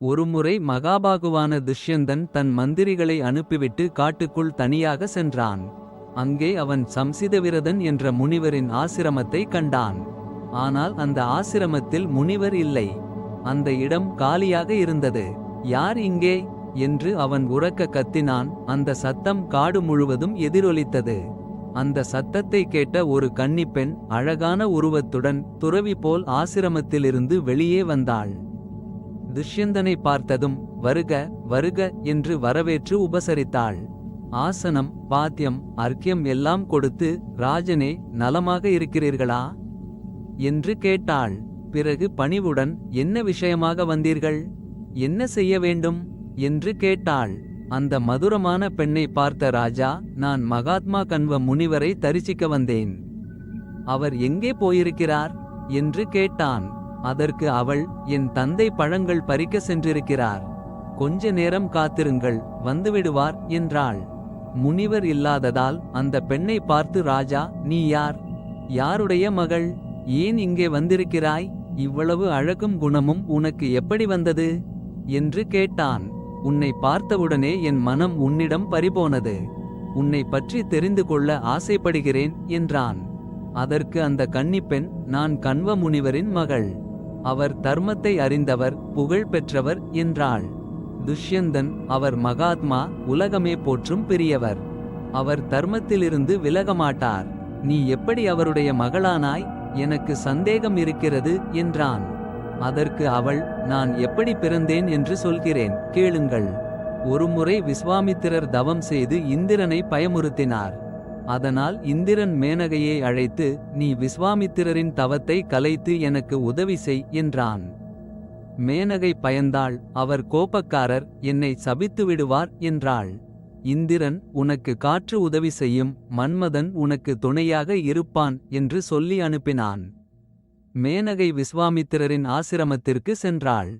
ஒருமுறை மகாபாகுவான துஷ்யந்தன் தன் மந்திரிகளை அனுப்பிவிட்டு காட்டுக்குள் தனியாக சென்றான். அங்கே அவன் சம்சிதவிரதன் என்ற முனிவரின் ஆசிரமத்தை கண்டான். ஆனால் அந்த ஆசிரமத்தில் முனிவர் இல்லை. அந்த இடம் காலியாக இருந்தது. யார் இங்கே என்று அவன் உறக்க கத்தினான். அந்த சத்தம் காடு முழுவதும் எதிரொலித்தது. அந்த சத்தத்தை கேட்ட ஒரு கன்னிப்பெண் அழகான உருவத்துடன் துறவி போல் ஆசிரமத்திலிருந்து வெளியே வந்தாள். துஷ்யந்தனை பார்த்ததும் வருக வருக என்று வரவேற்று உபசரித்தாள். ஆசனம் பாத்தியம் அர்க்கியம் எல்லாம் கொடுத்து ராஜனே நலமாக இருக்கிறீர்களா. என்று கேட்டாள் பிறகு பணிவுடன் என்ன விஷயமாக வந்தீர்கள். என்ன செய்ய வேண்டும் என்று கேட்டாள். அந்த மதுரமான பெண்ணை பார்த்த ராஜா நான் மகாத்மா கண்வ முனிவரை தரிசிக்க வந்தேன். அவர் எங்கே போயிருக்கிறார் என்று கேட்டான். அதற்கு அவள் என் தந்தை பழங்கள் பறிக்க சென்றிருக்கிறார். கொஞ்ச நேரம் காத்திருங்கள் வந்துவிடுவார் என்றாள். முனிவர் இல்லாததால் அந்த பெண்ணை பார்த்து ராஜா நீ யார். யாருடைய மகள் ஏன் இங்கே வந்திருக்கிறாய். இவ்வளவு அழகும் குணமும் உனக்கு எப்படி வந்தது. என்று கேட்டான் உன்னை பார்த்தவுடனே என் மனம் உன்னிடம் பறிபோனது. உன்னை பற்றி தெரிந்து கொள்ள ஆசைப்படுகிறேன் என்றான். அதற்கு அந்த கன்னிப்பெண் நான் கண்வ முனிவரின் மகள். அவர் தர்மத்தை அறிந்தவர் புகழ் பெற்றவர் என்றாள். துஷ்யந்தன் அவர் மகாத்மா உலகமே போற்றும் பெரியவர். அவர் தர்மத்திலிருந்து விலகமாட்டார். நீ எப்படி அவருடைய மகளானாய் எனக்கு சந்தேகம் இருக்கிறது என்றான். அதற்கு அவள் நான் எப்படி பிறந்தேன் என்று சொல்கிறேன் கேளுங்கள். ஒருமுறை விஸ்வாமித்திரர் தவம் செய்து இந்திரனை பயமுறுத்தினார். அதனால் இந்திரன் மேனகையை அழைத்து நீ விஸ்வாமித்திரரின் தவத்தை கலைத்து எனக்கு உதவி செய் என்றான். மேனகை பயந்தாள் அவர் கோபக்காரர் என்னை சபித்து விடுவார் என்றாள். இந்திரன் உனக்கு காற்று உதவி செய்யும் மன்மதன் உனக்கு துணையாக இருப்பான் என்று சொல்லி அனுப்பினான். மேனகை விஸ்வாமித்திரரின் ஆசிரமத்திற்கு சென்றாள்.